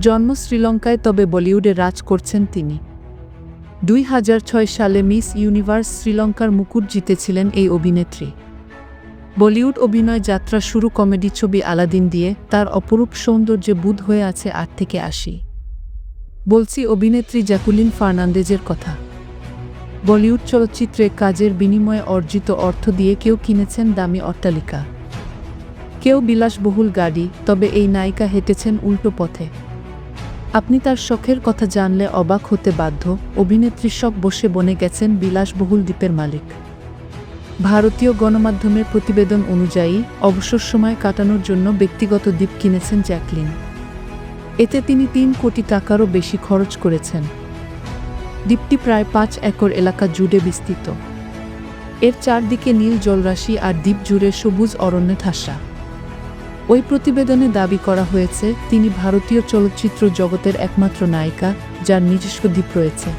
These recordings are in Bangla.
জন্ম শ্রীলঙ্কায়, তবে বলিউডে রাজ করছেন তিনি। দুই হাজার ছয় সালে মিস ইউনিভার্স শ্রীলঙ্কার মুকুট জিতেছিলেন এই অভিনেত্রী। বলিউড অভিনয় যাত্রা শুরু কমেডি ছবি আলাদিন দিয়ে, তার অপরূপ সৌন্দর্যে বুধ হয়ে আছে আট থেকে আশি। বলছি অভিনেত্রী জ্যাকুলিন ফার্নান্দেজের কথা। বলিউড চলচ্চিত্রে কাজের বিনিময়ে অর্জিত অর্থ দিয়ে কেউ কিনেছেন দামি অট্টালিকা। কেউ বিলাসবহুল গাড়ি, তবে এই নায়িকা হেঁটেছেন উল্টো পথে। আপনি তার শখের কথা জানলে অবাক হতে বাধ্য। অভিনেত্রী শখ বসে বনে গেছেন বিলাসবহুল দ্বীপের মালিক। ভারতীয় গণমাধ্যমের প্রতিবেদন অনুযায়ী, অবসর সময় কাটানোর জন্য ব্যক্তিগত দ্বীপ কিনেছেন জ্যাকলিন। এতে তিনি তিন কোটি টাকারও বেশি খরচ করেছেন। দ্বীপটি প্রায় পাঁচ একর এলাকা জুড়ে বিস্তৃত। এর চারদিকে নীল জলরাশি আর দ্বীপ জুড়ে সবুজ অরণ্যে ঠাসা। ওই প্রতিবেদনে দাবি করা হয়েছে, তিনি ভারতীয় চলচ্চিত্র জগতের একমাত্র নায়িকা, যার নিজস্ব দ্বীপ রয়েছে।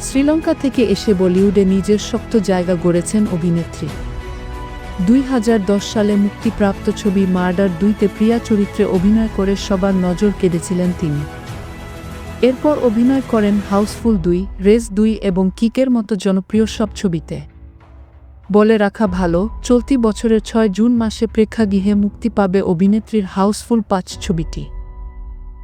শ্রীলঙ্কা থেকে এসে বলিউডে নিজের শক্ত জায়গা গড়েছেন অভিনেত্রী। দুই হাজার দশ সালে মুক্তিপ্রাপ্ত ছবি মার্ডার দুইতে প্রিয়া চরিত্রে অভিনয় করে সবার নজর কেড়েছিলেন তিনি। এরপর অভিনয় করেন হাউসফুল দুই, রেস দুই এবং কিকের মতো জনপ্রিয় সব ছবিতে। বলে রাখা ভালো, চলতি বছরের ছয় জুন মাসে প্রেক্ষাগৃহে মুক্তি পাবে অভিনেত্রীর হাউসফুল পাঁচ ছবিটি।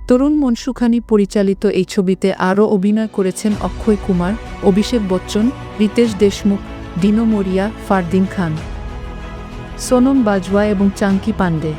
তরুণ মনসুখানি পরিচালিত এই ছবিতে আরও অভিনয় করেছেন অক্ষয় কুমার, অভিষেক বচ্চন, রিতেশ দেশমুখ, ডিনো মরিয়া, ফারদিন খান, সোনম বাজওয়া এবং চাঙ্কি পান্ডে